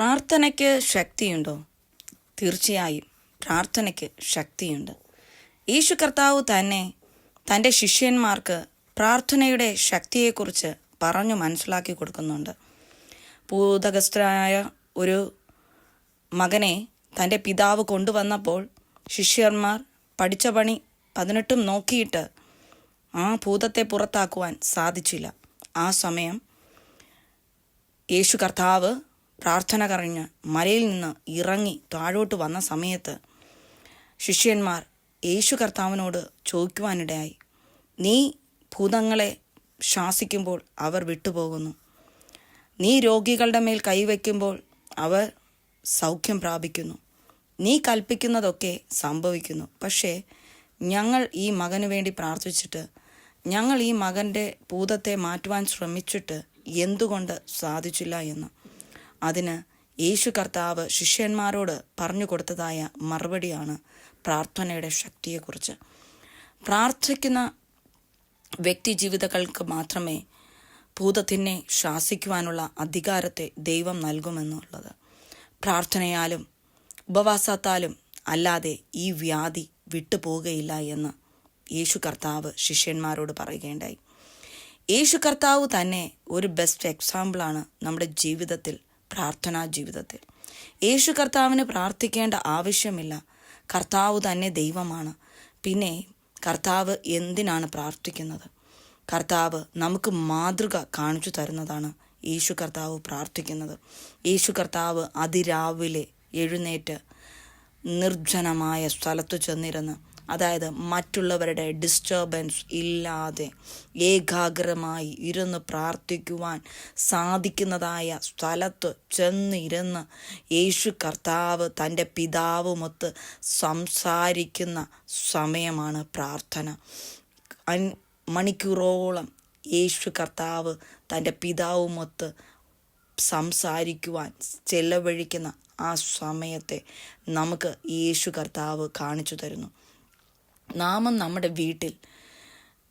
പ്രാർത്ഥനയ്ക്ക് ശക്തിയുണ്ടോ? തീർച്ചയായും പ്രാർത്ഥനയ്ക്ക് ശക്തിയുണ്ട്. യേശു കർത്താവ് തന്നെ തന്റെ ശിഷ്യന്മാർക്ക് പ്രാർത്ഥനയുടെ ശക്തിയെക്കുറിച്ച് പറഞ്ഞു മനസ്സിലാക്കി കൊടുക്കുന്നുണ്ട്. ഭൂതഗസ്ഥനായ ഒരു മകനെ തന്റെ പിതാവ് കൊണ്ടുവന്നപ്പോൾ ശിഷ്യന്മാർ പഠിച്ച പണി പതിനെട്ടും നോക്കിയിട്ട് ആ ഭൂതത്തെ പുറത്താക്കുവാൻ സാധിച്ചില്ല. ആ സമയം യേശു കർത്താവ് പ്രാർത്ഥന കറിഞ്ഞ് മലയിൽ നിന്ന് ഇറങ്ങി താഴോട്ട് വന്ന സമയത്ത് ശിഷ്യന്മാർ യേശു കർത്താവിനോട് ചോദിക്കുവാനിടയായി നീ ഭൂതങ്ങളെ ശാസിക്കുമ്പോൾ അവർ വിട്ടുപോകുന്നു. നീ രോഗികളുടെ മേൽ കൈവയ്ക്കുമ്പോൾ അവർ സൗഖ്യം പ്രാപിക്കുന്നു. നീ കൽപ്പിക്കുന്നതൊക്കെ സംഭവിക്കുന്നു. പക്ഷേ ഞങ്ങൾ ഈ മകന് വേണ്ടി പ്രാർത്ഥിച്ചിട്ട് ഞങ്ങൾ ഈ മകന്റെ ഭൂതത്തെ മാറ്റുവാൻ ശ്രമിച്ചിട്ട് എന്തുകൊണ്ട് സാധിച്ചില്ല എന്ന് അതിന് യേശു കർത്താവ് ശിഷ്യന്മാരോട് പറഞ്ഞു കൊടുത്തതായ മറുപടിയാണ് പ്രാർത്ഥനയുടെ ശക്തിയെക്കുറിച്ച്. പ്രാർത്ഥിക്കുന്ന വ്യക്തി ജീവിതങ്ങൾക്ക് മാത്രമേ ഭൂതത്തിനെ ശാസിക്കുവാനുള്ള അധികാരത്തെ ദൈവം നൽകുമെന്നുള്ളത്. പ്രാർത്ഥനയാലും ഉപവാസത്താലും അല്ലാതെ ഈ വ്യാധി വിട്ടുപോകുകയില്ല എന്ന് യേശു കർത്താവ് ശിഷ്യന്മാരോട് പറയുകയുണ്ടായി. യേശു കർത്താവ് തന്നെ ഒരു ബെസ്റ്റ് എക്സാമ്പിളാണ് നമ്മുടെ ജീവിതത്തിൽ പ്രാർത്ഥനാ ജീവിതത്തിൽ. യേശു കർത്താവിന് പ്രാർത്ഥിക്കേണ്ട ആവശ്യമില്ല. കർത്താവ് തന്നെ ദൈവമാണ്. പിന്നെ കർത്താവ് എന്തിനാണ് പ്രാർത്ഥിക്കുന്നത്? കർത്താവ് നമുക്ക് മാതൃക കാണിച്ചു തരുന്നതാണ് യേശു കർത്താവ് പ്രാർത്ഥിക്കുന്നത്. യേശു കർത്താവ് അതിരാവിലെ എഴുന്നേറ്റ് നിർജനമായ സ്ഥലത്ത് ചെന്നിരുന്ന് അതായത് മറ്റുള്ളവരുടെ ഡിസ്റ്റർബൻസ് ഇല്ലാതെ ഏകാഗ്രമായി ഇരുന്ന് പ്രാർത്ഥിക്കുവാൻ സാധിക്കുന്നതായ സ്ഥലത്ത് ചെന്നിരുന്ന് യേശു കർത്താവ് തന്റെ പിതാവുമൊത്ത് സംസാരിക്കുന്ന സമയമാണ് പ്രാർത്ഥന. മണിക്കൂറോളം യേശു കർത്താവ് തന്റെ പിതാവുമൊത്ത് സംസാരിക്കുവാൻ ചെലവഴിക്കുന്ന ആ സമയത്തെ നമുക്ക് യേശു കർത്താവ് കാണിച്ചു തരുന്നു. നാമം നമ്മുടെ വീട്ടിൽ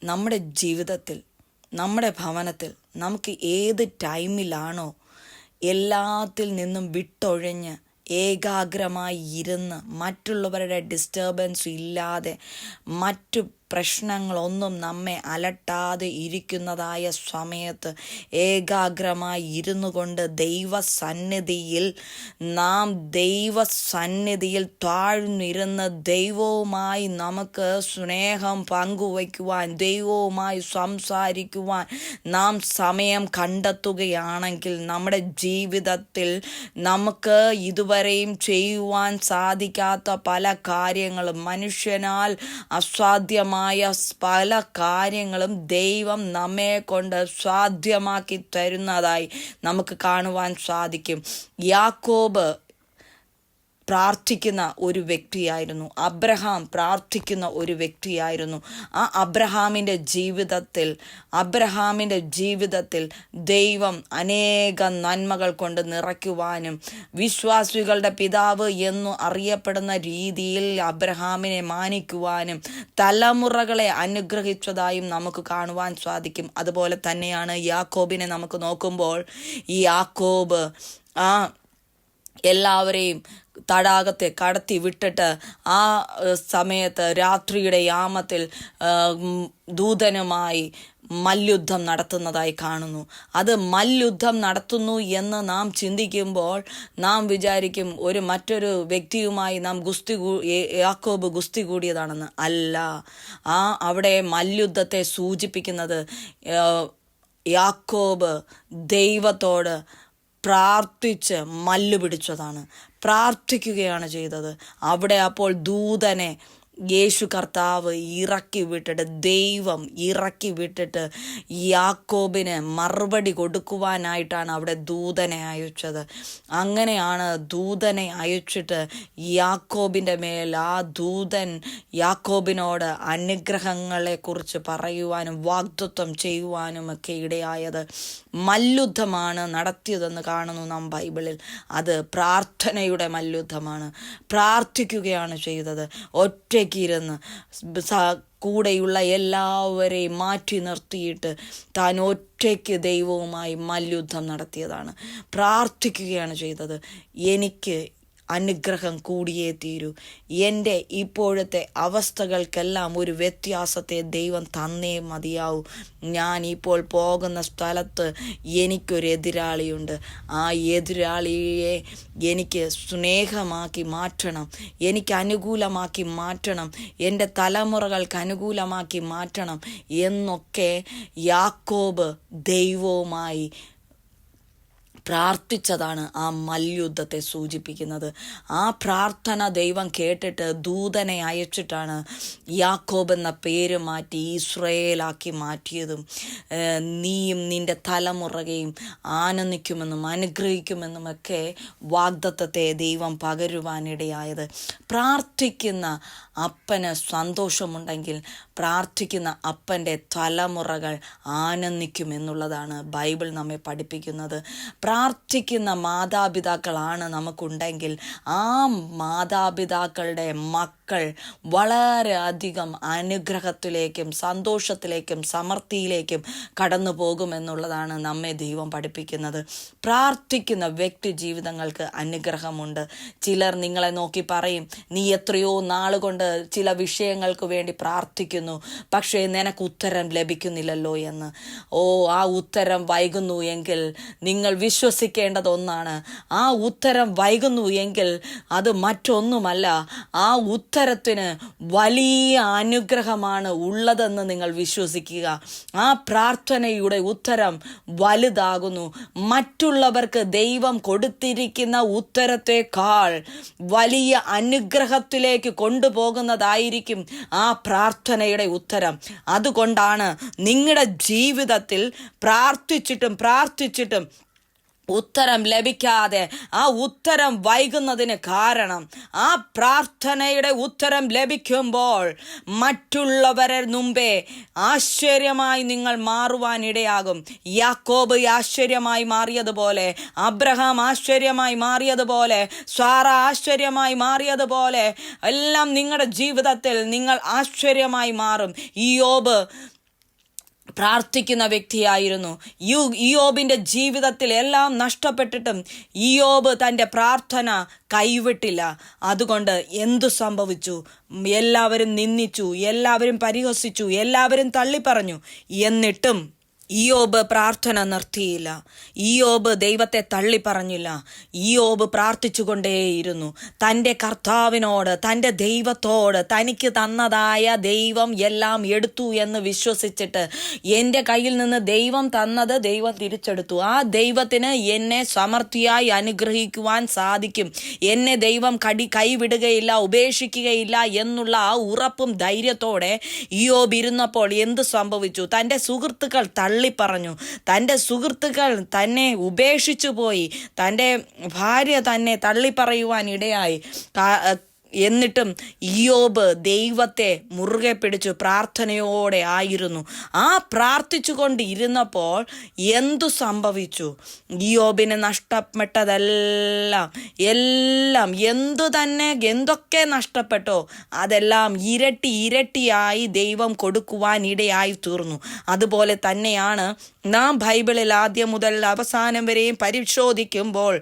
നമ്മുടെ ജീവിതത്തിൽ നമ്മുടെ ഭവനത്തിൽ നമുക്ക് ഏത് ടൈമിലാണോ എല്ലാത്തിൽ നിന്നും വിട്ടൊഴിഞ്ഞ് ഏകാഗ്രമായി ഇരുന്ന് മറ്റുള്ളവരുടെ ഡിസ്റ്റർബൻസ് ഇല്ലാതെ മറ്റു പ്രശ്നങ്ങളൊന്നും നമ്മെ അലട്ടാതെ ഇരിക്കുന്നതായ സമയത്ത് ഏകാഗ്രമായി ഇരുന്നു കൊണ്ട് ദൈവസന്നിധിയിൽ നാം ദൈവസന്നിധിയിൽ താഴ്ന്നിരുന്ന് ദൈവവുമായി നമുക്ക് സ്നേഹം പങ്കുവയ്ക്കുവാൻ ദൈവവുമായി സംസാരിക്കുവാൻ നാം സമയം കണ്ടെത്തുകയാണെങ്കിൽ നമ്മുടെ ജീവിതത്തിൽ നമുക്ക് ഇതുവരെയും ചെയ്യുവാൻ സാധിക്കാത്ത പല കാര്യങ്ങളും മനുഷ്യനാൽ അസാധ്യമായ പല കാര്യങ്ങളും ദൈവം നമ്മെ കൊണ്ട് സാധ്യമാക്കി തരുന്നതായി നമുക്ക് കാണുവാൻ സാധിക്കും. യാക്കോബ് പ്രാർത്ഥിക്കുന്ന ഒരു വ്യക്തിയായിരുന്നു. അബ്രഹാം പ്രാർത്ഥിക്കുന്ന ഒരു വ്യക്തിയായിരുന്നു. ആ അബ്രഹാമിന്റെ ജീവിതത്തിൽ അബ്രഹാമിന്റെ ജീവിതത്തിൽ ദൈവം അനേക നന്മകൾ കൊണ്ട് നിറയ്ക്കുവാനും വിശ്വാസികളുടെ പിതാവ് എന്നു അറിയപ്പെടുന്ന രീതിയിൽ അബ്രഹാമിനെ മാനിക്കുവാനും തലമുറകളെ അനുഗ്രഹിച്ചതായും നമുക്ക് കാണുവാൻ സാധിക്കും. അതുപോലെ തന്നെയാണ് യാക്കോബിനെ നമുക്ക് നോക്കുമ്പോൾ ഈ യാക്കോബ് ആ എല്ലാവരെയും തടാകത്തെ കടത്തി വിട്ടിട്ട് ആ സമയത്ത് രാത്രിയുടെ യാമത്തിൽ ദൂതനുമായി മല്യുദ്ധം നടത്തുന്നതായി കാണുന്നു. അത് മല്യുദ്ധം നടത്തുന്നു എന്ന് നാം ചിന്തിക്കുമ്പോൾ നാം വിചാരിക്കും ഒരു മറ്റൊരു വ്യക്തിയുമായി നാം ഗുസ്തി യാക്കോബ് ഗുസ്തി കൂടിയതാണെന്ന് അല്ല. ആ അവിടെ മല്യുദ്ധത്തെ സൂചിപ്പിക്കുന്നത് യാക്കോബ് ദൈവത്തോട് പ്രാർത്ഥിച്ച് മല്ലു പിടിച്ചതാണ്. പ്രാർത്ഥിക്കുകയാണ് ചെയ്തത്. അവിടെ അപ്പോൾ ദൂതനെ യേശു കർത്താവ് ഇറക്കി വിട്ടിട്ട് ദൈവം ഇറക്കി വിട്ടിട്ട് യാക്കോബിന് മറുപടി കൊടുക്കുവാനായിട്ടാണ് അവിടെ ദൂതനെ അയച്ചത്. അങ്ങനെയാണ് ദൂതനെ അയച്ചിട്ട് യാക്കോബിന്റെ മേൽ ആ ദൂതൻ യാക്കോബിനോട് അനുഗ്രഹങ്ങളെക്കുറിച്ച് പറയുവാനും വാഗ്ദത്വം ചെയ്യുവാനും ഒക്കെ ഇടയായത്. മല്യുദ്ധമാണ് നടത്തിയതെന്ന് കാണുന്നു നാം ബൈബിളിൽ. അത് പ്രാർത്ഥനയുടെ മല്യുദ്ധമാണ് പ്രാർത്ഥിക്കുകയാണ് ചെയ്തത്. ഒറ്റയ്ക്ക് ഇരുന്ന് കൂടെയുള്ള എല്ലാവരെയും മാറ്റി നിർത്തിയിട്ട് താൻ ഒറ്റയ്ക്ക് ദൈവവുമായി മല്യുദ്ധം നടത്തിയതാണ്. പ്രാർത്ഥിക്കുകയാണ് ചെയ്തത്. എനിക്ക് അനുഗ്രഹം കൂടിയേ തീരൂ. എന്റെ ഇപ്പോഴത്തെ അവസ്ഥകൾക്കെല്ലാം ഒരു വ്യത്യാസത്തെ ദൈവം തന്നേ മതിയാവും. ഞാൻ ഇപ്പോൾ പോകുന്ന സ്ഥലത്ത് എനിക്കൊരു എതിരാളിയുണ്ട്. ആ എതിരാളിയെ എനിക്ക് സ്നേഹമാക്കി മാറ്റണം. എനിക്ക് അനുകൂലമാക്കി മാറ്റണം. എന്റെ തലമുറകൾക്ക് അനുകൂലമാക്കി മാറ്റണം എന്നൊക്കെ യാക്കോബ് ദൈവവുമായി പ്രാർത്ഥിച്ചതാണ് ആ മല്യുദ്ധത്തെ സൂചിപ്പിക്കുന്നത്. ആ പ്രാർത്ഥന ദൈവം കേട്ടിട്ട് ദൂതനെ അയച്ചിട്ടാണ് യാക്കോബ് എന്ന പേര് മാറ്റി ഇസ്രയേലാക്കി മാറ്റിയതും. നീയും നിന്റെ തലമുറകയും ആനന്ദിക്കുമെന്നും അനുഗ്രഹിക്കുമെന്നും ഒക്കെ വാഗ്ദത്തത്തെ ദൈവം പകരുവാനിടയായത്. പ്രാർത്ഥിക്കുന്ന അപ്പന് സന്തോഷമുണ്ടെങ്കിൽ പ്രാർത്ഥിക്കുന്ന അപ്പന്റെ തലമുറകൾ ആനന്ദിക്കുമെന്നുള്ളതാണ് ബൈബിൾ നമ്മെ പഠിപ്പിക്കുന്നത്. പ്രാർത്ഥിക്കുന്ന മാതാപിതാക്കളാണ് നമുക്കുണ്ടെങ്കിൽ ആ മാതാപിതാക്കളുടെ മക്കൾ വളരെ അധികം അനുഗ്രഹത്തിലേക്കും സന്തോഷത്തിലേക്കും സമൃദ്ധിയിലേക്കും കടന്നു പോകുമെന്നുള്ളതാണ് നമ്മെ ദൈവം പഠിപ്പിക്കുന്നത്. പ്രാർത്ഥിക്കുന്ന വ്യക്തി ജീവിതങ്ങൾക്ക് അനുഗ്രഹമുണ്ട്. ചിലർ നിങ്ങളെ നോക്കി പറയും നീ എത്രയോ നാളുകൊണ്ട് ചില വിഷയങ്ങൾക്ക് വേണ്ടി പ്രാർത്ഥിക്കുന്നു പക്ഷേ നിനക്ക് ഉത്തരം ലഭിക്കുന്നില്ലല്ലോ എന്ന്. ഓ ആ ഉത്തരം വൈകുന്നു എങ്കിൽ നിങ്ങൾ വിശ്വസിക്കേണ്ടത് ഒന്നാണ് ആ ഉത്തരം വൈകുന്നു എങ്കിൽ അത് മറ്റൊന്നുമല്ല ആ ഉത്തരത്തിന് വലിയ അനുഗ്രഹമാണ് ഉള്ളതെന്ന് നിങ്ങൾ വിശ്വസിക്കുക. ആ പ്രാർത്ഥനയുടെ ഉത്തരം വലുതാകുന്നു. മറ്റുള്ളവർക്ക് ദൈവം കൊടുത്തിരിക്കുന്ന ഉത്തരത്തെക്കാൾ വലിയ അനുഗ്രഹത്തിലേക്ക് കൊണ്ടുപോകുന്നതായിരിക്കും ആ പ്രാർത്ഥനയുടെ ഉത്തരം. അതുകൊണ്ടാണ് നിങ്ങളുടെ ജീവിതത്തിൽ പ്രാർത്ഥിച്ചിട്ടും പ്രാർത്ഥിച്ചിട്ടും ഉത്തരം ലഭിക്കാതെ ആ ഉത്തരം വൈകുന്നതിന് കാരണം ആ പ്രാർത്ഥനയുടെ ഉത്തരം ലഭിക്കുമ്പോൾ മറ്റുള്ളവരെ മുമ്പേ ആശ്ചര്യമായി നിങ്ങൾ മാറുവാനിടയാകും യാക്കോബ് ആശ്ചര്യമായി മാറിയതുപോലെ അബ്രഹാം ആശ്ചര്യമായി മാറിയതുപോലെ സാറ ആശ്ചര്യമായി മാറിയതുപോലെ എല്ലാം നിങ്ങളുടെ ജീവിതത്തിൽ നിങ്ങൾ ആശ്ചര്യമായി മാറും. ഈ യോബ് പ്രാർത്ഥിക്കുന്ന വ്യക്തിയായിരുന്നു. യു ഇയോബിന്റെ ജീവിതത്തിൽ എല്ലാം നഷ്ടപ്പെട്ടിട്ടും ഇയോബ് തന്റെ പ്രാർത്ഥന കൈവിട്ടില്ല. അതുകൊണ്ട് എന്തു സംഭവിച്ചു? എല്ലാവരും നിന്ദിച്ചു എല്ലാവരും പരിഹസിച്ചു എല്ലാവരും തള്ളിപ്പറഞ്ഞു. എന്നിട്ടും ഇയോബ് പ്രാർത്ഥന നിർത്തിയില്ല. ഇയോബ് ദൈവത്തെ തള്ളി പറഞ്ഞില്ല. ഇയോബ് പ്രാർത്ഥിച്ചുകൊണ്ടേയിരുന്നു. തന്റെ കർത്താവിനോട് തന്റെ ദൈവത്തോട് തനിക്ക് തന്നതായ ദൈവം എല്ലാം എടുത്തു എന്ന് വിശ്വസിച്ചിട്ട് എന്റെ കയ്യിൽ നിന്ന് ദൈവം തന്നത് ദൈവം തിരിച്ചെടുത്തു. ആ ദൈവത്തിന് എന്നെ സമർത്ഥിയായി അനുഗ്രഹിക്കുവാൻ സാധിക്കും. എന്നെ ദൈവം കടി കൈവിടുകയില്ല ഉപേക്ഷിക്കുകയില്ല എന്നുള്ള ആ ഉറപ്പും ധൈര്യത്തോടെ ഇയോബ് ഇരുന്നപ്പോൾ എന്ത് സംഭവിച്ചു? തന്റെ സുഹൃത്തുക്കൾ തള്ളിപ്പറഞ്ഞു തന്റെ സുഹൃത്തുക്കൾ തന്നെ ഉപേക്ഷിച്ചു പോയി തന്റെ ഭാര്യ തന്നെ തള്ളിപ്പറയുവാൻ ഇടയായി. എന്നിട്ടും ഇയോബ് ദൈവത്തെ മുറുകെ പിടിച്ചു പ്രാർത്ഥനയോടെ ആയിരുന്നു. ആ പ്രാർത്ഥിച്ചുകൊണ്ട് ഇരുന്നപ്പോൾ എന്തു സംഭവിച്ചു? ഇയോബിന് നഷ്ടപ്പെട്ടതെല്ലാം എല്ലാം എന്തു തന്നെ എന്തൊക്കെ നഷ്ടപ്പെട്ടോ അതെല്ലാം ഇരട്ടി ഇരട്ടിയായി ദൈവം കൊടുക്കുവാൻ ഇടയായി തീർന്നു. അതുപോലെ തന്നെയാണ് നാം ബൈബിളിൽ ആദ്യം മുതൽ അവസാനം വരെയും പരിശോധിക്കുമ്പോൾ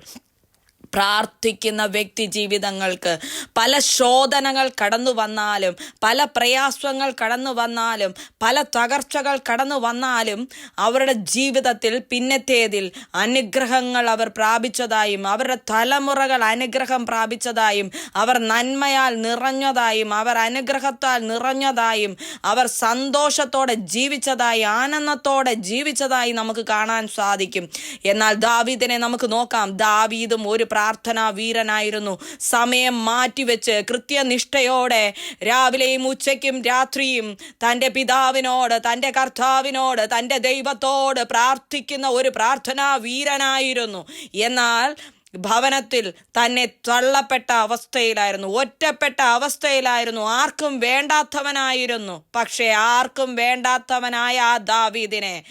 പ്രാർത്ഥിക്കുന്ന വ്യക്തി ജീവിതങ്ങൾക്ക് പല ശോധനകൾ കടന്നു വന്നാലും പല പ്രയാസങ്ങൾ കടന്നു വന്നാലും പല തകർച്ചകൾ കടന്നു വന്നാലും അവരുടെ ജീവിതത്തിൽ പിന്നത്തേതിൽ അനുഗ്രഹങ്ങൾ അവർ പ്രാപിച്ചതായും അവരുടെ തലമുറകൾ അനുഗ്രഹം പ്രാപിച്ചതായും അവർ നന്മയാൽ നിറഞ്ഞതായും അവർ അനുഗ്രഹത്താൽ നിറഞ്ഞതായും അവർ സന്തോഷത്തോടെ ജീവിച്ചതായി ആനന്ദത്തോടെ ജീവിച്ചതായി നമുക്ക് കാണാൻ സാധിക്കും. എന്നാൽ ദാവീദിനെ നമുക്ക് നോക്കാം. ദാവീദും ഒരു പ്രാർത്ഥനാ വീരനായിരുന്നു. സമയം മാറ്റിവെച്ച് കൃത്യനിഷ്ഠയോടെ രാവിലെയും ഉച്ചയ്ക്കും രാത്രിയും തന്റെ പിതാവിനോട് തന്റെ കർത്താവിനോട് തന്റെ ദൈവത്തോട് പ്രാർത്ഥിക്കുന്ന ഒരു പ്രാർത്ഥനാ വീരനായിരുന്നു. എന്നാൽ ഭവനത്തിൽ തന്നെ തള്ളപ്പെട്ട അവസ്ഥയിലായിരുന്നു ഒറ്റപ്പെട്ട അവസ്ഥയിലായിരുന്നു. ആർക്കും വേണ്ടാത്തവനായിരുന്നു. പക്ഷേ ആർക്കും വേണ്ടാത്തവനായ ആ ദാവീദിനെ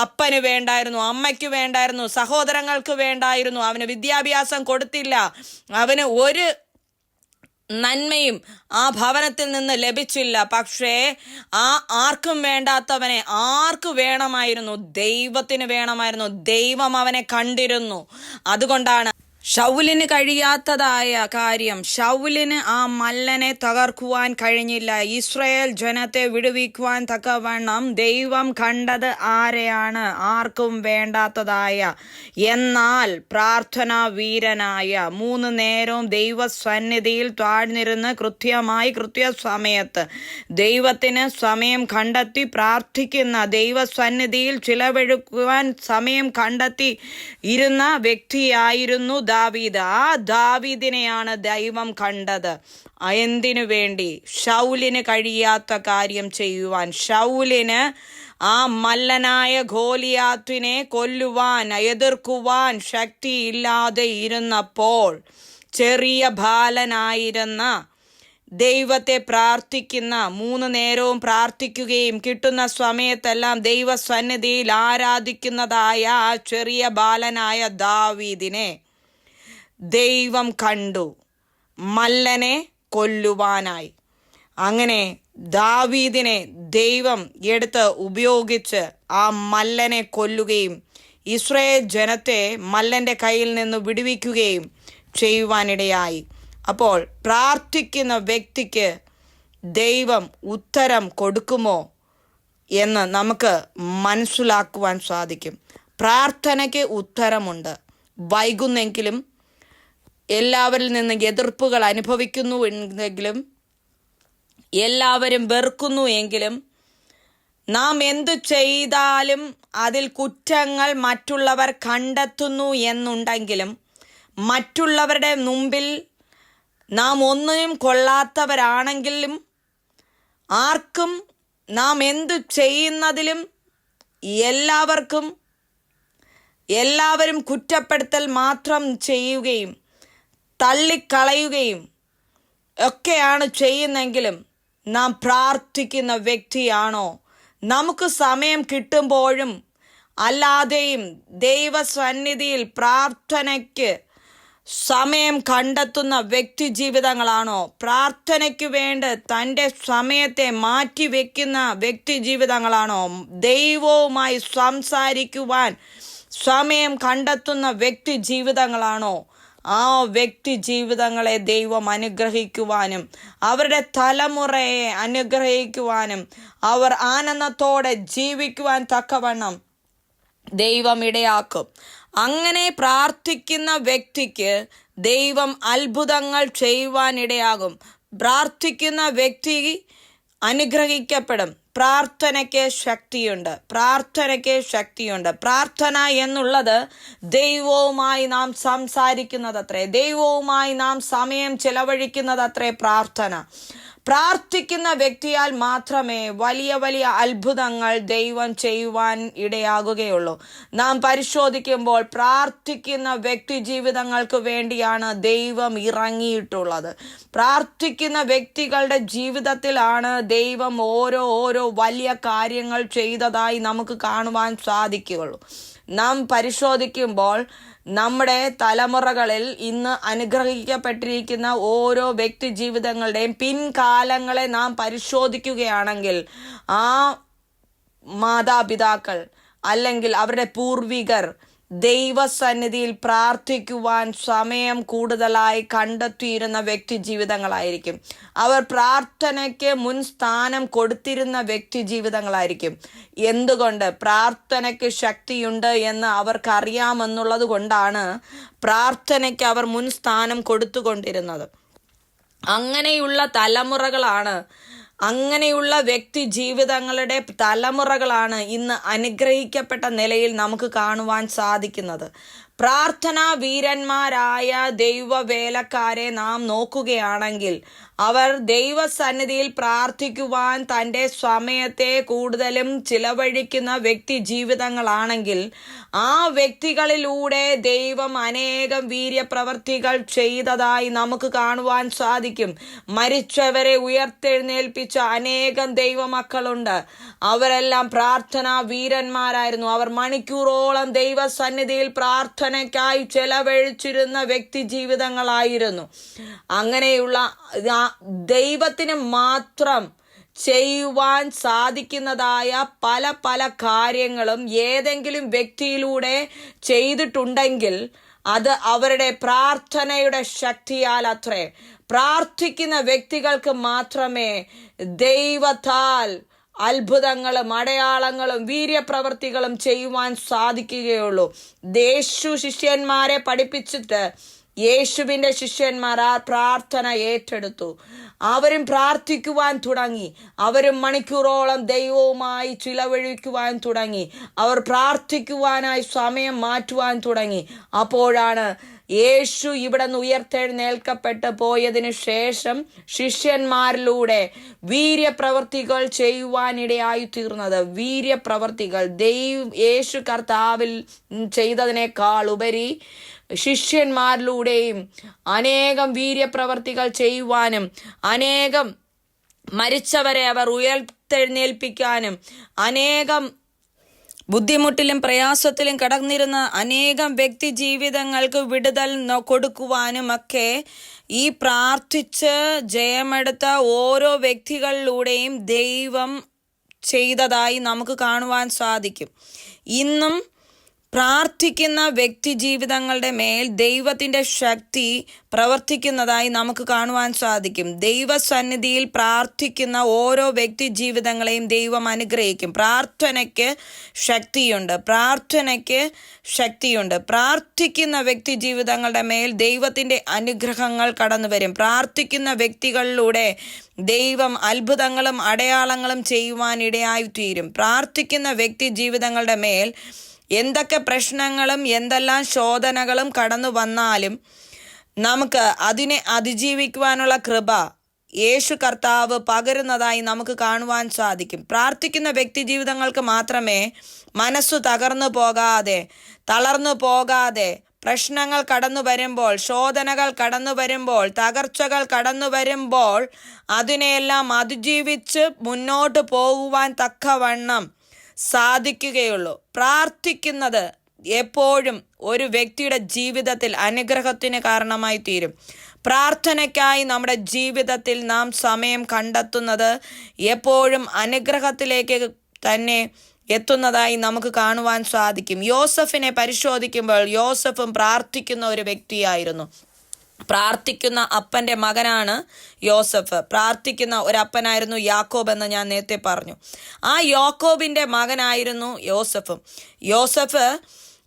അപ്പന് വേണ്ടായിരുന്നു അമ്മയ്ക്ക് വേണ്ടായിരുന്നു സഹോദരങ്ങൾക്ക് വേണ്ടായിരുന്നു. അവന് വിദ്യാഭ്യാസം കൊടുത്തില്ല. അവന് ഒരു നന്മയും ആ ഭവനത്തിൽ നിന്ന് ലഭിച്ചില്ല. പക്ഷേ ആ ആർക്കും വേണ്ടാത്തവനെ ആർക്ക് വേണമായിരുന്നു? ദൈവത്തിന് വേണമായിരുന്നു. ദൈവം അവനെ കണ്ടിരുന്നു. അതുകൊണ്ടാണ് ഷൗലിന് കഴിയാത്തതായ കാര്യം ഷൗലിന് ആ മല്ലനെ തകർക്കുവാൻ കഴിഞ്ഞില്ല. ഇസ്രയേൽ ജനത്തെ വിടുവിക്കുവാൻ തക്കവണ്ണം ദൈവം കണ്ടത് ആരെയാണ്? ആർക്കും വേണ്ടാത്തതായ. എന്നാൽ പ്രാർത്ഥനാ വീരനായ മൂന്ന് നേരവും ദൈവസന്നിധിയിൽ താഴ്ന്നിരുന്ന് കൃത്യമായി കൃത്യസമയത്ത് ദൈവത്തിന് സമയം കണ്ടെത്തി പ്രാർത്ഥിക്കുന്ന ദൈവസന്നിധിയിൽ ചിലവഴുക്കുവാൻ സമയം കണ്ടെത്തി ഇരുന്ന വ്യക്തിയായിരുന്നു ദാവീദ് ആ ദാവീദിനെയാണ് ദൈവം കണ്ടത്. എന്തിനു വേണ്ടി? ഷൗലിന് കഴിയാത്ത കാര്യം ചെയ്യുവാൻ. ഷൗലിന് ആ മല്ലനായ ഗോലിയാത്തിനെ കൊല്ലുവാൻ എതിർക്കുവാൻ ശക്തിയില്ലാതെ ഇരുന്നപ്പോൾ ചെറിയ ബാലനായിരുന്ന ദൈവത്തെ പ്രാർത്ഥിക്കുന്ന മൂന്ന് നേരവും പ്രാർത്ഥിക്കുകയും കിട്ടുന്ന സമയത്തെല്ലാം ദൈവസന്നിധിയിൽ ആരാധിക്കുന്നതായ ആ ചെറിയ ബാലനായ ദാവീദിനെ ദൈവം കണ്ടു. മല്ലനെ കൊല്ലുവാനായി. അങ്ങനെ ദാവീദിനെ ദൈവം എടുത്ത് ഉപയോഗിച്ച് ആ മല്ലനെ കൊല്ലുകയും ഇസ്രയേൽ ജനത്തെ മല്ലന്റെ കയ്യിൽ നിന്ന് വിടുവിക്കുകയും ചെയ്യുവാനിടയായി. അപ്പോൾ പ്രാർത്ഥിക്കുന്ന വ്യക്തിക്ക് ദൈവം ഉത്തരം കൊടുക്കുമോ എന്ന് നമുക്ക് മനസ്സിലാക്കുവാൻ സാധിക്കും. പ്രാർത്ഥനയ്ക്ക് ഉത്തരമുണ്ട്. വൈകുന്നെങ്കിലും എല്ലാവരിൽ നിന്ന് എതിർപ്പുകൾ അനുഭവിക്കുന്നു എന്നെങ്കിലും എല്ലാവരും വെറുക്കുന്നു എങ്കിലും നാം എന്തു ചെയ്താലും അതിൽ കുറ്റങ്ങൾ മറ്റുള്ളവർ കണ്ടെത്തുന്നു എന്നുണ്ടെങ്കിലും മറ്റുള്ളവരുടെ മുമ്പിൽ നാം ഒന്നിനും കൊള്ളാത്തവരാണെങ്കിലും ആർക്കും നാം എന്തു ചെയ്യുന്നതിലും എല്ലാവർക്കും എല്ലാവരും കുറ്റപ്പെടുത്തൽ മാത്രം ചെയ്യുകയും തള്ളിക്കളയുകയും ഒക്കെയാണ് ചെയ്യുന്നെങ്കിലും നാം പ്രാർത്ഥിക്കുന്ന വ്യക്തിയാണോ? നമുക്ക് സമയം കിട്ടുമ്പോഴും അല്ലാതെയും ദൈവസന്നിധിയിൽ പ്രാർത്ഥനയ്ക്ക് സമയം കണ്ടെത്തുന്ന വ്യക്തി ജീവിതങ്ങളാണോ പ്രാർത്ഥനയ്ക്ക് വേണ്ട തന്റെ സമയത്തെ മാറ്റി വയ്ക്കുന്ന വ്യക്തി ജീവിതങ്ങളാണോ ദൈവവുമായി സംസാരിക്കുവാൻ സമയം കണ്ടെത്തുന്ന വ്യക്തി ജീവിതങ്ങളാണോ ആ വ്യക്തി ജീവിതങ്ങളെ ദൈവം അനുഗ്രഹിക്കുവാനും അവരുടെ തലമുറയെ അനുഗ്രഹിക്കുവാനും അവർ ആനന്ദത്തോടെ ജീവിക്കുവാൻ തക്കവണ്ണം ദൈവം ഇടയാക്കും. അങ്ങനെ പ്രാർത്ഥിക്കുന്ന വ്യക്തിക്ക് ദൈവം അത്ഭുതങ്ങൾ ചെയ്യുവാൻ ഇടയാകും. പ്രാർത്ഥിക്കുന്ന വ്യക്തി അനുഗ്രഹിക്കപ്പെടും. പ്രാർത്ഥനയ്ക്ക് ശക്തിയുണ്ട്. പ്രാർത്ഥനയ്ക്ക് ശക്തിയുണ്ട്. പ്രാർത്ഥന എന്നുള്ളത് ദൈവവുമായി നാം സംസാരിക്കുന്നതത്രേ. ദൈവവുമായി നാം സമയം ചെലവഴിക്കുന്നതത്രേ പ്രാർത്ഥന. പ്രാർത്ഥിക്കുന്ന വ്യക്തിയാൽ മാത്രമേ വലിയ വലിയ അത്ഭുതങ്ങൾ ദൈവം ചെയ്യുവാൻ ഇടയാകുകയുള്ളൂ. നാം പരിശോധിക്കുമ്പോൾ പ്രാർത്ഥിക്കുന്ന വ്യക്തി ജീവിതങ്ങൾക്ക് വേണ്ടിയാണ് ദൈവം ഇറങ്ങിയിട്ടുള്ളത്. പ്രാർത്ഥിക്കുന്ന വ്യക്തികളുടെ ജീവിതത്തിലാണ് ദൈവം ഓരോ ഓരോ വലിയ കാര്യങ്ങൾ ചെയ്തതായി നമുക്ക് കാണുവാൻ സാധിക്കുകയുള്ളൂ. നാം പരിശോധിക്കുമ്പോൾ നമ്മുടെ തലമുറകളിൽ ഇന്ന് അനുഗ്രഹിക്കപ്പെട്ടിരിക്കുന്ന ഓരോ വ്യക്തി ജീവിതങ്ങളുടെയും പിൻകാലങ്ങളെ നാം പരിശോധിക്കുകയാണെങ്കിൽ ആ മാതാപിതാക്കൾ അല്ലെങ്കിൽ അവരുടെ പൂർവികർ ദൈവസന്നിധിയിൽ പ്രാർത്ഥിക്കുവാൻ സമയം കൂടുതലായി കണ്ടെത്തിയിരുന്ന വ്യക്തി ജീവിതങ്ങളായിരിക്കും. അവർ പ്രാർത്ഥനയ്ക്ക് മുൻ സ്ഥാനം കൊടുത്തിരുന്ന വ്യക്തി ജീവിതങ്ങളായിരിക്കും. എന്തുകൊണ്ട് പ്രാർത്ഥനയ്ക്ക് ശക്തിയുണ്ട് എന്ന് അവർക്കറിയാമെന്നുള്ളത് കൊണ്ടാണ് പ്രാർത്ഥനയ്ക്ക് അവർ മുൻ സ്ഥാനം കൊടുത്തുകൊണ്ടിരുന്നത്. അങ്ങനെയുള്ള തലമുറകളാണ് അങ്ങനെയുള്ള വ്യക്തി ജീവിതങ്ങളുടെ തലമുറകളാണ് ഇന്ന് അനുഗ്രഹിക്കപ്പെട്ട നിലയിൽ നമുക്ക് കാണുവാൻ സാധിക്കുന്നത്. പ്രാർത്ഥനാ വീരന്മാരായ ദൈവവേലക്കാരെ നാം നോക്കുകയാണെങ്കിൽ അവർ ദൈവസന്നിധിയിൽ പ്രാർത്ഥിക്കുവാൻ തന്റെ സമയത്തെ കൂടുതലും ചിലവഴിക്കുന്ന വ്യക്തി ജീവിതങ്ങളാണെങ്കിൽ ആ വ്യക്തികളിലൂടെ ദൈവം അനേകം വീര്യപ്രവർത്തികൾ ചെയ്തതായി നമുക്ക് കാണുവാൻ സാധിക്കും. മരിച്ചവരെ ഉയർത്തെഴുന്നേൽപ്പിച്ച അനേകം ദൈവമക്കളുണ്ട്. അവരെല്ലാം പ്രാർത്ഥനാ വീരന്മാരായിരുന്നു അവർ മണിക്കൂറോളം ദൈവസന്നിധിയിൽ പ്രാർത്ഥന പ്രാർത്ഥനയ്ക്കായി ചെലവഴിച്ചിരുന്ന വ്യക്തി ജീവിതങ്ങളായിരുന്നു. അങ്ങനെയുള്ള ദൈവത്തിന് മാത്രം ചെയ്യുവാൻ സാധിക്കുന്നതായ പല പല കാര്യങ്ങളും ഏതെങ്കിലും വ്യക്തിയിലൂടെ ചെയ്തിട്ടുണ്ടെങ്കിൽ അത് അവരുടെ പ്രാർത്ഥനയുടെ ശക്തിയാൽ അത്രേ. പ്രാർത്ഥിക്കുന്ന വ്യക്തികൾക്ക് മാത്രമേ ദൈവത്താൽ അത്ഭുതങ്ങളും അടയാളങ്ങളും വീര്യപ്രവർത്തികളും ചെയ്യുവാൻ സാധിക്കുകയുള്ളൂ. ദേശു ശിഷ്യന്മാരെ പഠിപ്പിച്ചിട്ട് യേശുവിന്റെ ശിഷ്യന്മാർ ആ പ്രാർത്ഥന ഏറ്റെടുത്തു. അവരും പ്രാർത്ഥിക്കുവാൻ തുടങ്ങി. അവരും മണിക്കൂറോളം ദൈവവുമായി ചിലവഴിക്കുവാൻ തുടങ്ങി. അവർ പ്രാർത്ഥിക്കുവാനായി സമയം മാറ്റുവാൻ തുടങ്ങി. അപ്പോഴാണ് യേശു ഇവിടെ നിന്ന് ഉയർത്തെഴുന്നേൽക്കപ്പെട്ട് പോയതിനു ശേഷം ശിഷ്യന്മാരിലൂടെ വീര്യപ്രവർത്തികൾ ചെയ്യുവാനിടയായി തീർന്നത്. വീര്യപ്രവർത്തികൾ. ദൈവ യേശു കർത്താവിൽ ചെയ്തതിനേക്കാൾ ഉപരി ശിഷ്യന്മാരിലൂടെയും അനേകം വീര്യപ്രവർത്തികൾ ചെയ്യുവാനും അനേകം മരിച്ചവരെ അവർ ഉയർത്തെഴുന്നേൽപ്പിക്കാനും അനേകം ബുദ്ധിമുട്ടിലും പ്രയാസത്തിലും കടന്നിരുന്ന അനേകം വ്യക്തി ജീവിതങ്ങൾക്ക് വിടുതൽ കൊടുക്കുവാനുമൊക്കെ ഈ പ്രാർത്ഥിച്ച് ജയമെടുത്ത ഓരോ വ്യക്തികളിലൂടെയും ദൈവം ചെയ്തതായി നമുക്ക് കാണുവാൻ സാധിക്കും. ഇന്നും പ്രാർത്ഥിക്കുന്ന വ്യക്തി ജീവിതങ്ങളുടെ മേൽ ദൈവത്തിന്റെ ശക്തി പ്രവർത്തിക്കുന്നതായി നമുക്ക് കാണുവാൻ സാധിക്കും. ദൈവസന്നിധിയിൽ പ്രാർത്ഥിക്കുന്ന ഓരോ വ്യക്തി ജീവിതങ്ങളെയും ദൈവം അനുഗ്രഹിക്കും. പ്രാർത്ഥനയ്ക്ക് ശക്തിയുണ്ട്. പ്രാർത്ഥനയ്ക്ക് ശക്തിയുണ്ട്. പ്രാർത്ഥിക്കുന്ന വ്യക്തി ജീവിതങ്ങളുടെ മേൽ ദൈവത്തിന്റെ അനുഗ്രഹങ്ങൾ കടന്നു വരും. പ്രാർത്ഥിക്കുന്ന വ്യക്തികളിലൂടെ ദൈവം അത്ഭുതങ്ങളും അടയാളങ്ങളും ചെയ്യുവാൻ ഇടയായി തീരും പ്രാർത്ഥിക്കുന്ന വ്യക്തി ജീവിതങ്ങളുടെ മേൽ എന്തൊക്കെ പ്രശ്നങ്ങളും എന്തെല്ലാം ശോധനകളും കടന്നു വന്നാലും നമുക്ക് അതിനെ അതിജീവിക്കുവാനുള്ള കൃപ യേശു കർത്താവ് പകരുന്നതായി നമുക്ക് കാണുവാൻ സാധിക്കും. പ്രാർത്ഥിക്കുന്ന വ്യക്തി ജീവിതങ്ങൾക്ക് മാത്രമേ മനസ്സു തകർന്നു പോകാതെ തളർന്നു പോകാതെ പ്രശ്നങ്ങൾ കടന്നു വരുമ്പോൾ ശോധനകൾ കടന്നു വരുമ്പോൾ തകർച്ചകൾ കടന്നു വരുമ്പോൾ അതിനെയെല്ലാം അതിജീവിച്ച് മുന്നോട്ട് പോകുവാൻ തക്കവണ്ണം സാധിക്കുകയുള്ളൂ. പ്രാർത്ഥിക്കുന്നത് എപ്പോഴും ഒരു വ്യക്തിയുടെ ജീവിതത്തിൽ അനുഗ്രഹത്തിന് കാരണമായി തീരും. പ്രാർത്ഥനയ്ക്കായി നമ്മുടെ ജീവിതത്തിൽ നാം സമയം കണ്ടെത്തുന്നത് എപ്പോഴും അനുഗ്രഹത്തിലേക്ക് തന്നെ എത്തുന്നതായി നമുക്ക് കാണുവാൻ സാധിക്കും. യോസഫിനെ പരിശോധിക്കുമ്പോൾ യോസഫും പ്രാർത്ഥിക്കുന്ന ഒരു വ്യക്തിയായിരുന്നു. പ്രാർത്ഥിക്കുന്ന അപ്പന്റെ മകനാണ് യോസഫ്. പ്രാർത്ഥിക്കുന്ന ഒരപ്പനായിരുന്നു യാക്കോബ് എന്ന് ഞാൻ നേരത്തെ പറഞ്ഞു. ആ യാക്കോബിന്റെ മകനായിരുന്നു യോസഫും. യോസഫ്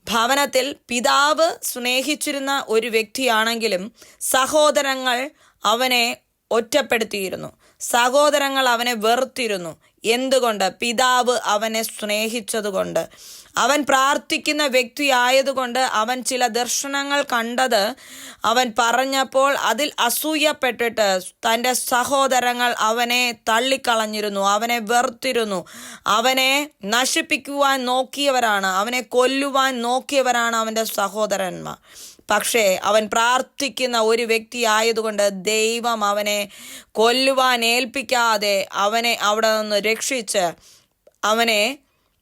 ഭവനത്തിൽ പിതാവ് സ്നേഹിച്ചിരുന്ന ഒരു വ്യക്തിയാണെങ്കിലും സഹോദരങ്ങൾ അവനെ ഒറ്റപ്പെടുത്തിയിരുന്നു. സഹോദരങ്ങൾ അവനെ വെറുത്തിരുന്നു. എന്തുകൊണ്ട്? പിതാവ് അവനെ സ്നേഹിച്ചതുകൊണ്ട്. അവൻ പ്രാർത്ഥിക്കുന്ന വ്യക്തി ആയതുകൊണ്ട് അവൻ ചില ദർശനങ്ങൾ കണ്ടത് അവൻ പറഞ്ഞപ്പോൾ അതിൽ അസൂയപ്പെട്ടിട്ട് തന്റെ സഹോദരങ്ങൾ അവനെ തള്ളിക്കളഞ്ഞിരുന്നു അവനെ വെറുത്തിരുന്നു. അവനെ നശിപ്പിക്കുവാൻ നോക്കിയവരാണ് അവനെ കൊല്ലുവാൻ നോക്കിയവരാണ് അവന്റെ സഹോദരന്മാർ. പക്ഷേ അവൻ പ്രാർത്ഥിക്കുന്ന ഒരു വ്യക്തി ആയതുകൊണ്ട് ദൈവം അവനെ കൊല്ലുവാൻ ഏൽപ്പിക്കാതെ അവനെ അവിടെ നിന്ന് രക്ഷിച്ച് അവനെ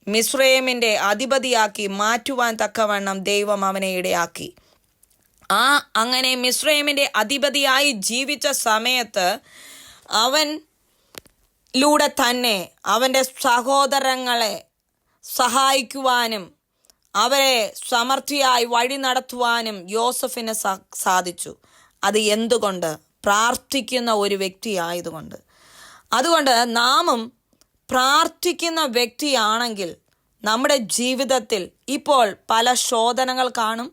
മിസ്രൈമിന്റെ അധിപതിയാക്കി മാറ്റുവാൻ തക്കവണ്ണം ദൈവം അവനെ ഇടയാക്കി. ആ അങ്ങനെ മിസ്രൈമിന്റെ അധിപതിയായി ജീവിച്ച സമയത്ത് അവൻ ലൂടെ തന്നെ അവന്റെ സഹോദരങ്ങളെ സഹായിക്കുവാനും അവരെ സമർത്ഥിയായി വഴി നടത്തുവാനും യോസഫിന് സാധിച്ചു. അത് എന്തുകൊണ്ട്? പ്രാർത്ഥിക്കുന്ന ഒരു വ്യക്തിയായതുകൊണ്ട്. അതുകൊണ്ട് നാമും പ്രാർത്ഥിക്കുന്ന വ്യക്തിയാണെങ്കിൽ നമ്മുടെ ജീവിതത്തിൽ ഇപ്പോൾ പല ശോധനകൾ കാണും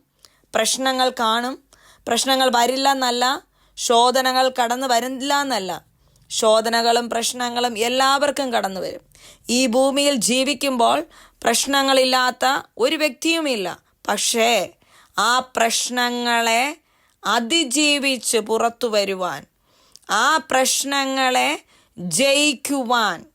പ്രശ്നങ്ങൾ കാണും. പ്രശ്നങ്ങൾ വരില്ല എന്നല്ല ശോധനകൾ കടന്നു വരില്ല എന്നല്ല ശോധനകളും പ്രശ്നങ്ങളും എല്ലാവർക്കും കടന്നു വരും. ഈ ഭൂമിയിൽ ജീവിക്കുമ്പോൾ പ്രശ്നങ്ങളില്ലാത്ത ഒരു വ്യക്തിയുമില്ല. പക്ഷേ ആ പ്രശ്നങ്ങളെ അതിജീവിച്ച് പുറത്തു വരുവാൻ ആ പ്രശ്നങ്ങളെ ജയിക്കുവാൻ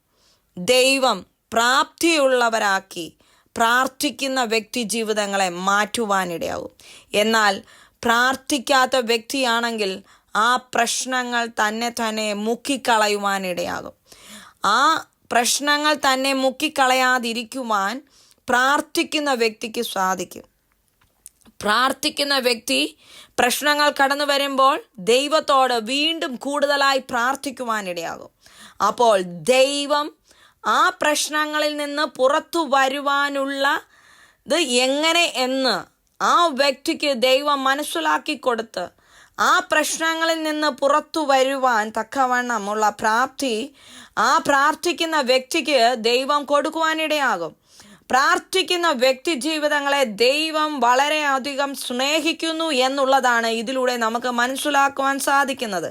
ദൈവം പ്രാപ്തിയുള്ളവരാക്കി പ്രാർത്ഥിക്കുന്ന വ്യക്തി ജീവിതങ്ങളെ മാറ്റുവാനിടയാവും. എന്നാൽ പ്രാർത്ഥിക്കാത്ത വ്യക്തിയാണെങ്കിൽ ആ പ്രശ്നങ്ങൾ തന്നെ തന്നെ മുക്കിക്കളയുവാനിടയാകും. ആ പ്രശ്നങ്ങൾ തന്നെ മുക്കിക്കളയാതിരിക്കുവാൻ പ്രാർത്ഥിക്കുന്ന വ്യക്തിക്ക് സാധിക്കും. പ്രാർത്ഥിക്കുന്ന വ്യക്തി പ്രശ്നങ്ങൾ കടന്നു വരുമ്പോൾ ദൈവത്തോട് വീണ്ടും കൂടുതലായി പ്രാർത്ഥിക്കുവാനിടയാകും. അപ്പോൾ ദൈവം ആ പ്രശ്നങ്ങളിൽ നിന്ന് പുറത്തു വരുവാനുള്ള ഇത് എങ്ങനെ എന്ന് ആ വ്യക്തിക്ക് ദൈവം മനസ്സിലാക്കി കൊടുത്ത് ആ പ്രശ്നങ്ങളിൽ നിന്ന് പുറത്തു വരുവാൻ തക്കവണ്ണമുള്ള പ്രാപ്തി ആ പ്രാർത്ഥിക്കുന്ന വ്യക്തിക്ക് ദൈവം കൊടുക്കുവാനിടയാകും. പ്രാർത്ഥിക്കുന്ന വ്യക്തി ജീവിതങ്ങളെ ദൈവം വളരെയധികം സ്നേഹിക്കുന്നു എന്നുള്ളതാണ് ഇതിലൂടെ നമുക്ക് മനസ്സിലാക്കുവാൻ സാധിക്കുന്നത്.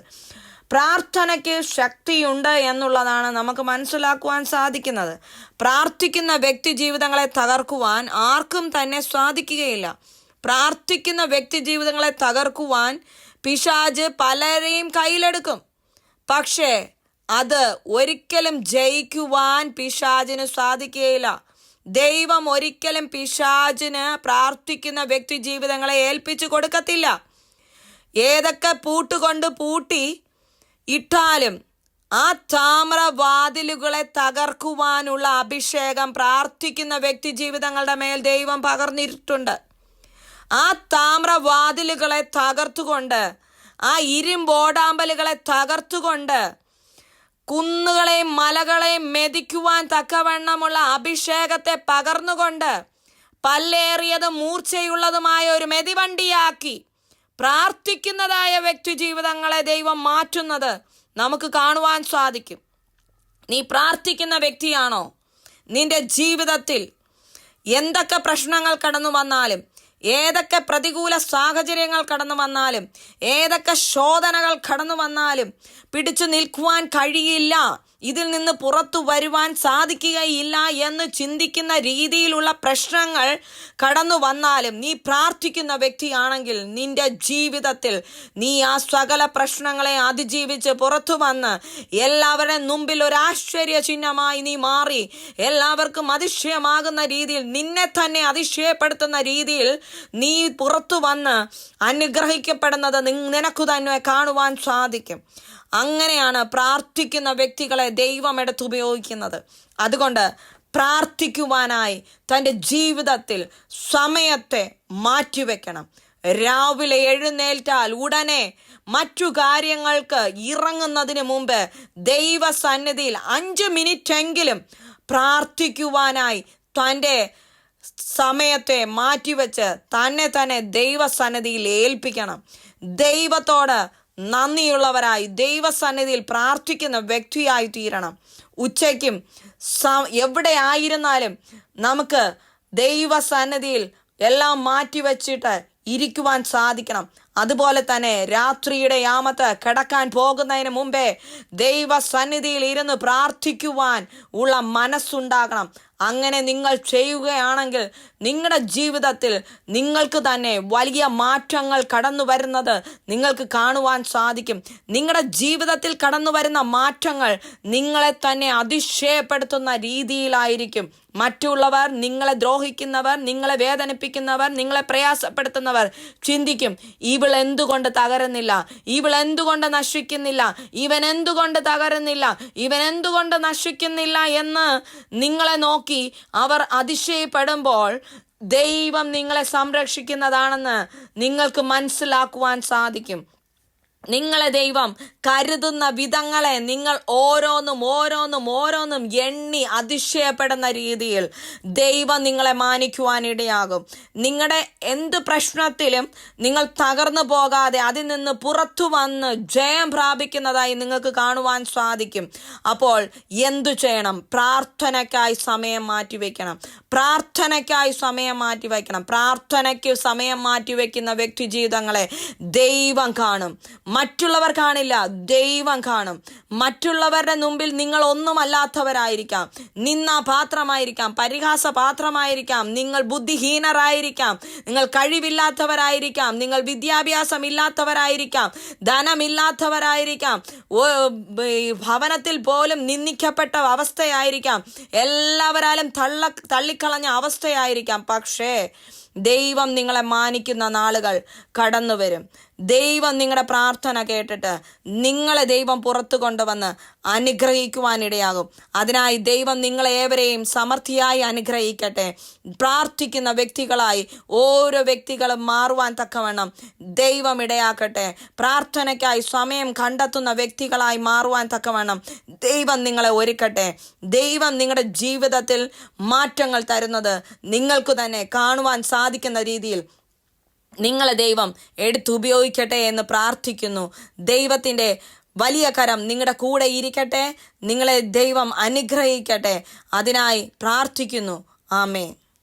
പ്രാർത്ഥനയ്ക്ക് ശക്തിയുണ്ട് എന്നുള്ളതാണ് നമുക്ക് മനസ്സിലാക്കുവാൻ സാധിക്കുന്നത്. പ്രാർത്ഥിക്കുന്ന വ്യക്തി ജീവിതങ്ങളെ തകർക്കുവാൻ ആർക്കും തന്നെ സാധിക്കുകയില്ല. പ്രാർത്ഥിക്കുന്ന വ്യക്തി ജീവിതങ്ങളെ തകർക്കുവാൻ പിശാജ് പലരെയും കയ്യിലെടുക്കും. പക്ഷേ അത് ഒരിക്കലും ജയിക്കുവാൻ പിശാജിന് സാധിക്കുകയില്ല. ദൈവം ഒരിക്കലും പിശാജിന് പ്രാർത്ഥിക്കുന്ന വ്യക്തി ജീവിതങ്ങളെ ഏൽപ്പിച്ചു കൊടുക്കത്തില്ല. ഏതൊക്കെ പൂട്ടുകൊണ്ട് പൂട്ടി ഇട്ടാലും ആ താമ്രവാതിലുകളെ തകർക്കുവാനുള്ള അഭിഷേകം പ്രാർത്ഥിക്കുന്ന വ്യക്തി ജീവിതങ്ങളുടെ മേൽ ദൈവം പകർന്നിട്ടുണ്ട്. ആ താമ്രവാതിലുകളെ തകർത്തുകൊണ്ട് ആ ഇരുമ്പോടാമ്പലുകളെ തകർത്തുകൊണ്ട് കുന്നുകളെയും മലകളെയും മെതിക്കുവാൻ തക്കവണ്ണമുള്ള അഭിഷേകത്തെ പകർന്നുകൊണ്ട് പല്ലേറിയതും മൂർച്ചയുള്ളതുമായ ഒരു മെതിവണ്ടിയാക്കി പ്രാർത്ഥിക്കുന്നതായ വ്യക്തി ജീവിതങ്ങളെ ദൈവം മാറ്റുന്നത് നമുക്ക് കാണുവാൻ സാധിക്കും. നീ പ്രാർത്ഥിക്കുന്ന വ്യക്തിയാണോ? നിന്റെ ജീവിതത്തിൽ എന്തൊക്കെ പ്രശ്നങ്ങൾ കടന്നു വന്നാലും ഏതൊക്കെ പ്രതികൂല സാഹചര്യങ്ങൾ കടന്നു വന്നാലും ഏതൊക്കെ ശോധനകൾ കടന്നു വന്നാലും പിടിച്ചു നിൽക്കുവാൻ കഴിയില്ല. ഇതിൽ നിന്ന് പുറത്തു വരുവാൻ സാധിക്കുകയില്ല എന്ന് ചിന്തിക്കുന്ന രീതിയിലുള്ള പ്രശ്നങ്ങൾ കടന്നു വന്നാലും നീ പ്രാർത്ഥിക്കുന്ന വ്യക്തിയാണെങ്കിൽ നിന്റെ ജീവിതത്തിൽ നീ ആ സകല പ്രശ്നങ്ങളെ അതിജീവിച്ച് പുറത്തു വന്ന് എല്ലാവരുടെ മുമ്പിൽ ഒരു ആശ്ചര്യ ചിഹ്നമായി നീ മാറി എല്ലാവർക്കും അതിശയമാകുന്ന രീതിയിൽ നിന്നെ തന്നെ അതിശയപ്പെടുത്തുന്ന രീതിയിൽ നീ പുറത്തു വന്ന് അനുഗ്രഹിക്കപ്പെടുന്നത് നിനക്കു തന്നെ കാണുവാൻ സാധിക്കും. അങ്ങനെയാണ് പ്രാർത്ഥിക്കുന്ന വ്യക്തികളെ ദൈവം എടുത്ത് ഉപയോഗിക്കുന്നത്. അതുകൊണ്ട് പ്രാർത്ഥിക്കുവാനായി തന്റെ ജീവിതത്തിൽ സമയത്തെ മാറ്റിവെക്കണം. രാവിലെ എഴുന്നേൽറ്റാൽ ഉടനെ മറ്റു കാര്യങ്ങൾക്ക് ഇറങ്ങുന്നതിന് മുമ്പ് ദൈവസന്നിധിയിൽ അഞ്ച് മിനിറ്റെങ്കിലും പ്രാർത്ഥിക്കുവാനായി തന്റെ സമയത്തെ മാറ്റിവെച്ച് തന്നെ തന്നെ ദൈവസന്നിധിയിൽ ഏൽപ്പിക്കണം. ദൈവത്തോട് നന്ദിയുള്ളവരായി ദൈവസന്നിധിയിൽ പ്രാർത്ഥിക്കുന്ന വ്യക്തിയായി തീരണം. ഉച്ചയ്ക്കും എവിടെ ആയിരുന്നാലും നമുക്ക് ദൈവസന്നിധിയിൽ എല്ലാം മാറ്റിവെച്ചിട്ട് ഇരിക്കുവാൻ സാധിക്കണം. അതുപോലെ തന്നെ രാത്രിയുടെ യാമത്ത് കിടക്കാൻ പോകുന്നതിന് മുമ്പേ ദൈവസന്നിധിയിൽ ഇരുന്ന് പ്രാർത്ഥിക്കുവാൻ ഉള്ള മനസ്സുണ്ടാകണം. അങ്ങനെ നിങ്ങൾ ചെയ്യുകയാണെങ്കിൽ നിങ്ങളുടെ ജീവിതത്തിൽ നിങ്ങൾക്ക് തന്നെ വലിയ മാറ്റങ്ങൾ കടന്നു വരുന്നത് നിങ്ങൾക്ക് കാണുവാൻ സാധിക്കും. നിങ്ങളുടെ ജീവിതത്തിൽ കടന്നു വരുന്ന മാറ്റങ്ങൾ നിങ്ങളെ തന്നെ അതിശയപ്പെടുത്തുന്ന രീതിയിലായിരിക്കും. മറ്റുള്ളവർ നിങ്ങളെ ദ്രോഹിക്കുന്നവർ നിങ്ങളെ വേദനിപ്പിക്കുന്നവർ നിങ്ങളെ പ്രയാസപ്പെടുത്തുന്നവർ ചിന്തിക്കും ഇവൾ എന്തുകൊണ്ട് തകരുന്നില്ല? ഇവൾ എന്തുകൊണ്ട് നശിക്കുന്നില്ല? ഇവൻ എന്തുകൊണ്ട് തകരുന്നില്ല? ഇവൻ എന്തുകൊണ്ട് നശിക്കുന്നില്ല? എന്ന് നിങ്ങളെ നോക്കി അവർ അതിശയപ്പെടുമ്പോൾ ദൈവം നിങ്ങളെ സംരക്ഷിക്കുന്നതാണെന്ന് നിങ്ങൾക്ക് മനസ്സിലാക്കുവാൻ സാധിക്കും. നിങ്ങളെ ദൈവം കരുതുന്ന വിധങ്ങളെ നിങ്ങൾ ഓരോന്നും ഓരോന്നും ഓരോന്നും എണ്ണി അതിശയപ്പെടുന്ന രീതിയിൽ ദൈവം നിങ്ങളെ മാനിക്കുവാനിടയാകും നിങ്ങളുടെ എന്ത് പ്രശ്നത്തിലും നിങ്ങൾ തകർന്നു പോകാതെ അതിൽ നിന്ന് പുറത്തു വന്ന് ജയം പ്രാപിക്കുന്നതായി നിങ്ങൾക്ക് കാണുവാൻ സാധിക്കും. അപ്പോൾ എന്തു ചെയ്യണം? പ്രാർത്ഥനയ്ക്കായി സമയം മാറ്റിവെക്കണം. പ്രാർത്ഥനയ്ക്കായി സമയം മാറ്റിവെക്കണം. പ്രാർത്ഥനയ്ക്ക് സമയം മാറ്റിവെക്കുന്ന വ്യക്തി ജീവിതങ്ങളെ ദൈവം കാണും. മറ്റുള്ളവർ കാണില്ല. ദൈവം കാണും. മറ്റുള്ളവരുടെ മുമ്പിൽ നിങ്ങൾ ഒന്നുമല്ലാത്തവരായിരിക്കാം നിന്ന പാത്രമായിരിക്കാം പരിഹാസ പാത്രമായിരിക്കാം നിങ്ങൾ ബുദ്ധിഹീനരായിരിക്കാം. നിങ്ങൾ കഴിവില്ലാത്തവരായിരിക്കാം. നിങ്ങൾ വിദ്യാഭ്യാസം ഇല്ലാത്തവരായിരിക്കാം ധനമില്ലാത്തവരായിരിക്കാം ഭവനത്തിൽ പോലും നിന്ദിക്കപ്പെട്ട അവസ്ഥയായിരിക്കാം. എല്ലാവരാലും തള്ള തള്ളിക്കളഞ്ഞ അവസ്ഥയായിരിക്കാം. പക്ഷേ ദൈവം നിങ്ങളെ മാനിക്കുന്ന നാളുകൾ കടന്നു വരും ദൈവം നിങ്ങളുടെ പ്രാർത്ഥന കേട്ടിട്ട് നിങ്ങളെ ദൈവം പുറത്തു കൊണ്ടുവന്ന് അനുഗ്രഹിക്കുവാനിടയാകും. അതിനായി ദൈവം നിങ്ങളെ ഏവരെയും സമൃദ്ധിയായി അനുഗ്രഹിക്കട്ടെ. പ്രാർത്ഥിക്കുന്ന വ്യക്തികളായി ഓരോ വ്യക്തികളും മാറുവാൻ തക്കവണ്ണം ദൈവം ഇടയാക്കട്ടെ. പ്രാർത്ഥനയ്ക്കായി സമയം കണ്ടെത്തുന്ന വ്യക്തികളായി മാറുവാൻ തക്കവണ്ണം ദൈവം നിങ്ങളെ ഒരുക്കട്ടെ. ദൈവം നിങ്ങളുടെ ജീവിതത്തിൽ മാറ്റങ്ങൾ തരുന്നത് നിങ്ങൾക്ക് തന്നെ കാണുവാൻ സാധിക്കുന്ന രീതിയിൽ നിങ്ങളെ ദൈവം എടുത്തുപയോഗിക്കട്ടെ എന്ന് പ്രാർത്ഥിക്കുന്നു. ദൈവത്തിന്റെ വലിയ കരം നിങ്ങളുടെ കൂടെ ഇരിക്കട്ടെ. നിങ്ങളെ ദൈവം അനുഗ്രഹിക്കട്ടെ. അതിനായി പ്രാർത്ഥിക്കുന്നു. ആമേ